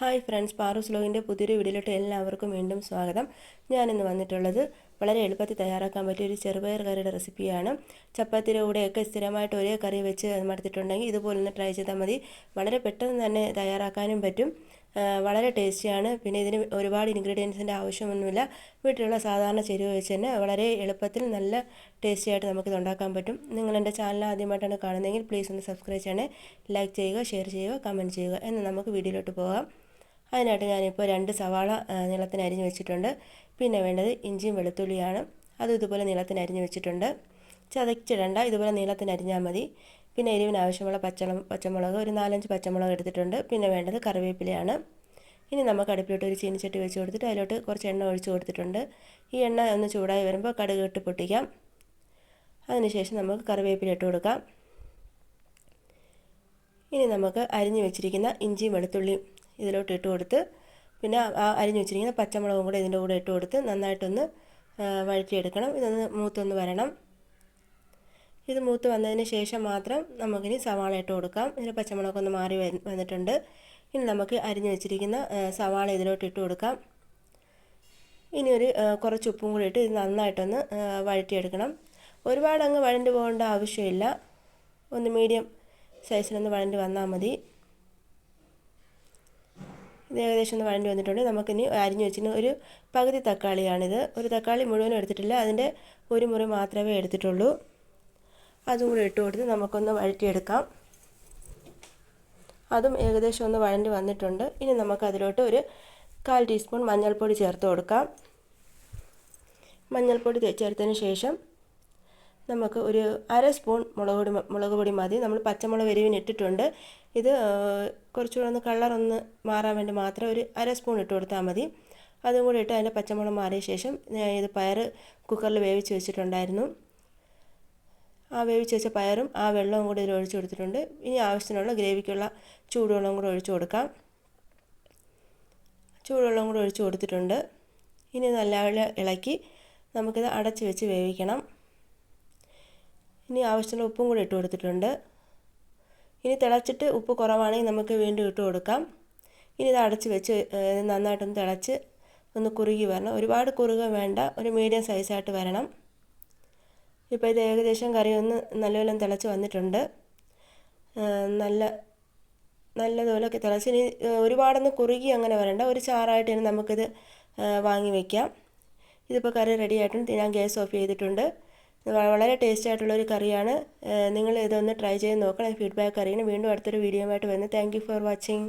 Hi friends പാറൂസ് ലോഗിന്റെ പുതിയൊരു വീഡിയോയിലോട്ട് എല്ലാവർക്കും വീണ്ടും സ്വാഗതം. ഞാനിന്ന് വന്നിട്ടുള്ളത് വളരെ എളുപ്പത്തിൽ തയ്യാറാക്കാൻ പറ്റിയ ഒരു ചെറുപയർ കറിയുടെ റെസിപ്പിയാണ്. ചപ്പാത്തിയുടെ കൂടെയൊക്കെ സ്ഥിരമായിട്ട് ഒരേ കറി വെച്ച് മടുത്തിട്ടുണ്ടെങ്കിൽ ഇതുപോലെ ഒന്ന് ട്രൈ ചെയ്താൽ മതി. വളരെ പെട്ടെന്ന് തന്നെ തയ്യാറാക്കാനും പറ്റും. വളരെ ടേസ്റ്റിയാണ്. പിന്നെ ഇതിന് ഒരുപാട് ഇൻഗ്രീഡിയൻസിന്റെ ആവശ്യമൊന്നുമില്ല. വീട്ടിലുള്ള സാധാരണ ചെരുവ് വെച്ച് തന്നെ വളരെ എളുപ്പത്തിൽ നല്ല ടേസ്റ്റിയായിട്ട് നമുക്കിത് ഉണ്ടാക്കാൻ പറ്റും. നിങ്ങൾ എന്റെ ചാനൽ ആദ്യമായിട്ടാണ് കാണുന്നതെങ്കിൽ പ്ലീസ് ഒന്ന് സബ്സ്ക്രൈബ് ചെയ്യണേ. ലൈക്ക് ചെയ്യുക ഷെയർ ചെയ്യുക കമന്റ് ചെയ്യുക. എന്ന് നമുക്ക് വീഡിയോയിലോട്ട് പോകാം. അതിനായിട്ട് ഞാനിപ്പോൾ രണ്ട് സവാള നീളത്തിന് അരിഞ്ഞ് വെച്ചിട്ടുണ്ട്. പിന്നെ വേണ്ടത് ഇഞ്ചിയും വെളുത്തുള്ളിയാണ്. അതും ഇതുപോലെ നീളത്തിന് അരിഞ്ഞ് വെച്ചിട്ടുണ്ട്. ചതച്ചിടണ്ട ഇതുപോലെ നീളത്തിന് അരിഞ്ഞാൽ മതി. പിന്നെ എരിവിന് ആവശ്യമുള്ള പച്ചളം പച്ചമുളക് ഒരു നാലഞ്ച് പച്ചമുളക് എടുത്തിട്ടുണ്ട്. പിന്നെ വേണ്ടത് കറിവേപ്പിലയാണ്. ഇനി നമുക്ക് അടുപ്പിലോട്ട് ഒരു ചീനിച്ചട്ടി വെച്ച് കൊടുത്തിട്ട് അതിലോട്ട് കുറച്ച് എണ്ണ ഒഴിച്ച് കൊടുത്തിട്ടുണ്ട്. ഈ എണ്ണ ഒന്ന് ചൂടായി വരുമ്പോൾ കടുക് ഇട്ട് പൊട്ടിക്കാം. അതിനുശേഷം നമുക്ക് കറിവേപ്പില ഇട്ട് കൊടുക്കാം. ഇനി നമുക്ക് അരിഞ്ഞു വെച്ചിരിക്കുന്ന ഇഞ്ചിയും വെളുത്തുള്ളിയും ഇതിലോട്ട് ഇട്ട് കൊടുത്ത് പിന്നെ ആ അരിഞ്ഞു വെച്ചിരിക്കുന്ന പച്ചമുളകും കൂടെ ഇതിന്റെ കൂടെ ഇട്ട് കൊടുത്ത് നന്നായിട്ടൊന്ന് വഴറ്റിയെടുക്കണം. ഇതൊന്ന് മൂത്തൊന്ന് വരണം. ഇത് മൂത്ത് വന്നതിന് ശേഷം മാത്രം നമുക്കിനി സവാള ഇട്ട് കൊടുക്കാം. ഇതിന് പച്ചമുളകൊന്ന് മാറി വന്നിട്ടുണ്ട്. ഇനി നമുക്ക് അരിഞ്ഞു വെച്ചിരിക്കുന്ന സവാള ഇതിലോട്ട് ഇട്ട് കൊടുക്കാം. ഇനി ഒരു കുറച്ച് ഉപ്പും കൂടി ഇട്ട് ഇത് നന്നായിട്ടൊന്ന് വഴറ്റിയെടുക്കണം. ഒരുപാട് അങ്ങ് വഴണ്ട് പോകേണ്ട ആവശ്യമില്ല. ഒന്ന് മീഡിയം സൈസിലൊന്ന് വഴണ്ട് വന്നാൽ മതി. ഇത് ഏകദേശം ഒന്ന് വഴണ്ടി വന്നിട്ടുണ്ട്. നമുക്കിനി അരിഞ്ഞു വെച്ചിന് ഒരു പകുതി തക്കാളിയാണിത്. ഒരു തക്കാളി മുഴുവനും എടുത്തിട്ടില്ല. അതിന്റെ ഒരു മുറി മാത്രമേ എടുത്തിട്ടുള്ളൂ. അതും കൂടി ഇട്ട് കൊടുത്ത് നമുക്കൊന്ന് വഴറ്റിയെടുക്കാം. അതും ഏകദേശം ഒന്ന് വഴണ്ടി വന്നിട്ടുണ്ട്. ഇനി നമുക്ക് അതിലോട്ട് ഒരു കാൽ ടീസ്പൂൺ മഞ്ഞൾപ്പൊടി ചേർത്ത് കൊടുക്കാം. മഞ്ഞൾപ്പൊടി ചേർത്തതിന് ശേഷം നമുക്ക് ഒരു അര സ്പൂൺ മുളക് പൊടി മുളക് പൊടി മതി. നമ്മൾ പച്ചമുളക് എരിവിന് ഇട്ടിട്ടുണ്ട്. ഇത് കുറച്ചുകൂടെ ഒന്ന് കളറൊന്ന് മാറാൻ വേണ്ടി മാത്രം ഒരു അര സ്പൂൺ ഇട്ട് കൊടുത്താൽ മതി. അതും കൂടി ഇട്ട് അതിന്റെ പച്ചമുളക് മാറിയ ശേഷം ഇത് പയർ കുക്കറിൽ വേവിച്ച് വെച്ചിട്ടുണ്ടായിരുന്നു. ആ വേവിച്ച് വെച്ച പയറും ആ വെള്ളവും കൂടി ഇതിൽ ഒഴിച്ചു കൊടുത്തിട്ടുണ്ട്. ഇനി ആവശ്യത്തിനുള്ള ഗ്രേവിക്കുള്ള ചൂടുവെള്ളം കൂടി ഒഴിച്ചു കൊടുക്കാം. ചൂടുവെള്ളം കൂടി ഒഴിച്ചു കൊടുത്തിട്ടുണ്ട്. ഇനി നല്ല ഇളക്കി നമുക്കിത് അടച്ച് വെച്ച് വേവിക്കണം. ഇനി ആവശ്യമുള്ള ഉപ്പും കൂടി ഇട്ട് കൊടുത്തിട്ടുണ്ട്. ഇനി തിളച്ചിട്ട് ഉപ്പ് കുറവാണെങ്കിൽ നമുക്ക് വീണ്ടും ഇട്ട് കൊടുക്കാം. ഇനി ഇത് അടച്ച് വെച്ച് നന്നായിട്ടൊന്ന് തിളച്ച് ഒന്ന് കുറുകി വരണം. ഒരുപാട് കുറുക വേണ്ട ഒരു മീഡിയം സൈസായിട്ട് വരണം. ഇപ്പോൾ ഇത് ഏകദേശം കറി ഒന്ന് നല്ലപോലെ തിളച്ച് വന്നിട്ടുണ്ട്. നല്ല നല്ലതുപോലൊക്കെ തിളച്ച്. ഇനി ഒരുപാടൊന്ന് കുറുകി അങ്ങനെ വരണ്ട. ഒരു ചാറായിട്ട് ഇനി നമുക്കിത് വാങ്ങി വയ്ക്കാം ഇതിപ്പോൾ കറി റെഡി ആയിട്ടുണ്ട്. ഞാൻ ഗ്യാസ് ഓഫ് ചെയ്തിട്ടുണ്ട്. വളരെ ടേസ്റ്റ് ആയിട്ടുള്ളൊരു കറിയാണ്. നിങ്ങൾ ഇതൊന്ന് ട്രൈ ചെയ്ത് നോക്കണം. ഫീഡ്ബാക്ക് അറിയണം. വീണ്ടും അടുത്തൊരു വീഡിയോ ആയിട്ട് വരുന്നത് താങ്ക് ഫോർ വാച്ചിങ്